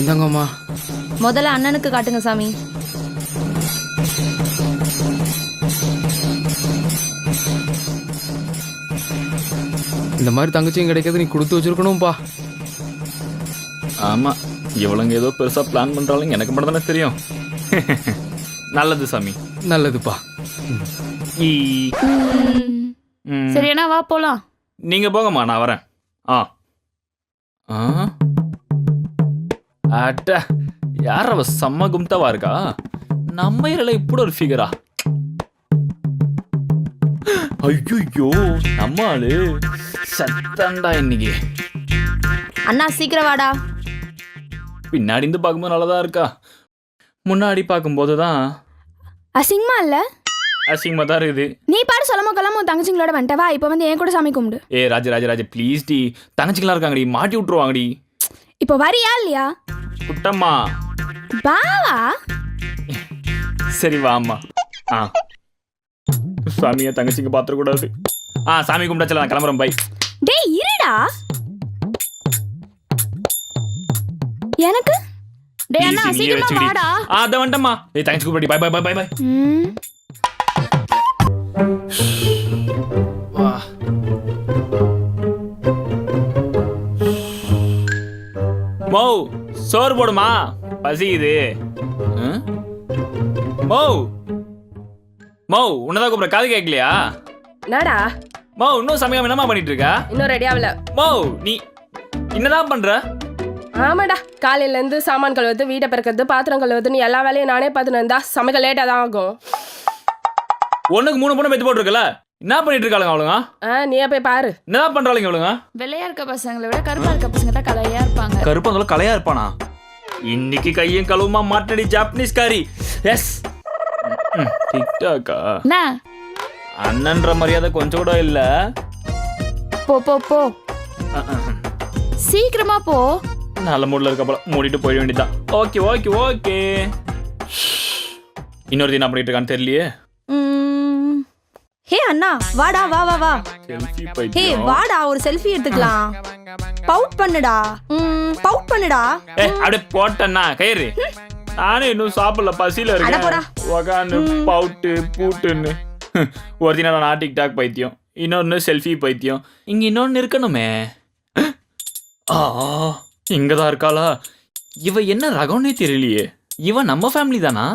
இந்தாங்கம்மா முதல்ல அண்ணனுக்கு காட்டுங்க சாமி. இந்த மாதிரி தங்கச்சியும் கிடைக்கிறது நீ கொடுத்து வச்சிருக்கணும்பா. ஆமா இவளுங்க ஏதோ பெருசா பிளான் பண்றாளுங்க எனக்கு மட்டும் தானே தெரியும். நல்லது சாமி. நல்லதுப்பா. சரி அண்ணா வா போலாம். நீங்க போங்கம்மா நான் வரேன். ஆ. ஆ? அட யார் அவ செம்ம கும்தவா இருக்கா? நம்ம ஏரியால இப்படி ஒரு ஃபிகரா ஐயோ நம்ம ஆளு சத்தண்டா இன்னைக்கு. அண்ணா சீக்கிரம் வாடா. பின்னாடி இருந்து பார்க்கும்போது நல்லதா இருக்கா? முன்னாடி பார்க்கும்போது தான் அசிங்கமா இல்ல? அசிங்கமா தான் இருக்குது. நீ பாரு சொல்லாம உன் தங்கச்சிங்களோட வந்துட்டவா இப்போ வந்து என் கூட சாமி கும்பிடு. ஏ ராஜ ராஜ ராஜ ப்ளீஸ் டி. தங்கச்சிங்களா இருக்காங்கடி மாட்டி விட்டுருவாங்கடி. இப்போ வரியா இல்லையா? குட்டம்மா. பாவா சரி வாம்மா ஆ. சாமியை தங்கச்சிங்க பாத்திரக்கூடாது ஆ சாமி கும்பிட்டாச்சல நான் கிளம்புறேன் பை டேய் இருடா. எனக்கு? டேய் அண்ணா சீக்கிரமா. வாடா. ஆ அதான் வந்துட்டம்மா. ஏய் தங்கச்சி கூப்பிடி bye bye bye bye bye ம், சோறு போடுமா? பசிக்குது. ம்? மௌ. மௌ உன்னதான் கூப்பிட காது கேட்கலையா? என்னடா மௌ இன்னும் சமயம் என்னமா பண்ணிட்டு இருக்க இன்னும் ரெடி ஆகல. மௌ நீ என்னதான் பண்ற? ஆமாடா காலையில இருந்து சாமான் கழுவுறது வீட்டை பிறக்கிறது பாத்திரம் கழுவுறதுன்னு எல்லா வேலையும் நானே பார்த்துன்னு இருந்தா சமைக்க லேட்டா தான் ஆகும். ஒண்ணுக்கு மூணு பொண்ணு பெத்து போட்டுருக்கல? என்ன பண்ணிட்டு இருக்காளுங்க அவளுங்க? ஆ நீயே போய் பாரு. என்னதான் பண்றாளுங்க அவளுங்க வெள்ளையா இருக்க பசங்களை விட கருப்பா இருக்க பசங்க தான் கலையா இருப்பாங்க. கருப்பந்தல கலையா இருப்பானா? இன்னைக்கு கையும் கழுவுமா மாட்டடி ஜாப்பனீஸ் காரி. எஸ் டிக்டாக்கா என்ன? அண்ணன்ற மரியாதை கொஞ்சம் கூட இல்ல. போ போ போ. சீக்கிரமா போ. நல்ல மூட்ல இருக்க போல. மூடிட்டு போயிட வேண்டியதான் ஓகே ஓகே ஓகே இன்னொரு என்ன பண்ணிட்டு இருக்கான்னு தெரியலையே? அண்ணா வாடா வா வா வா. ஹே வாடா ஒரு செல்ஃபி எடுத்துக்கலாம். பவுட் பண்ணுடா. ம், பவுட் பண்ணுடா. ஏ அப்படியே போட்டேன்னா கயிறு. நானே இன்னும் சாப்பிடல பசியில அட போடா. இருக்கேன் உக்காந்து பவுட்டு பூட்டுன்னு. ஒருத்தினா நான் டிக்டாக் பைத்தியம். இன்னொன்னு செல்ஃபி பைத்தியம். இங்க இன்னொன்னு இருக்கணுமே. ஆ இங்கதான் இருக்காளா? இவ என்ன ரகம்னே தெரியலையே. இவ நம்ம ஃபேமிலி தானா?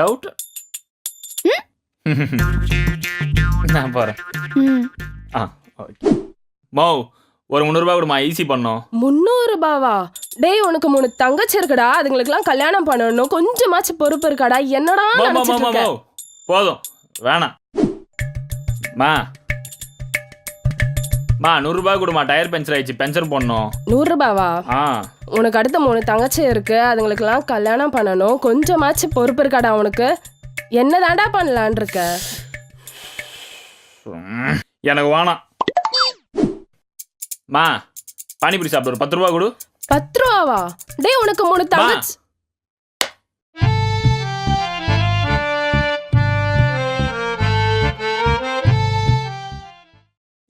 டவுட் நான் போறேன். ம். ஆ ஓகே. மௌ ஒரு முந்நூறுபா கொடுமா ஈஸி பண்ணோம் முந்நூறு ரூபாவா டேய் உனக்கு மூணு தங்கச்சி இருக்குடா. அதுங்களுக்குலாம் கல்யாணம் பண்ணணும். கொஞ்சமாச்சும் பொறுப்பு இருக்காடா. என்னடா மோ, மோ, மோ, நினைச்சிட்டு மோ, இருக்க? மோ. போதும். வேணாம். மா. மா நூறுரூபா கொடுமா. டயர் பஞ்சர் ஆயிடுச்சு. பஞ்சர் போடணும். நூறு ரூபாவா ஆ. உனக்கு அடுத்த மூணு தங்கச்சி இருக்கு. அதுங்களுக்குலாம் கல்யாணம் பண்ணணும். கொஞ்சமாச்சும் பொறுப்பு இருக்காடா உனக்கு. என்னதான்டா பண்ணலான் இருக்க எனக்கு வேணாம் மா பானிபூரி சாப்பிட ஒரு பத்து ரூபா கொடு. பத்து ரூபாவா? டேய் உனக்கு மூணு தங்கச்சி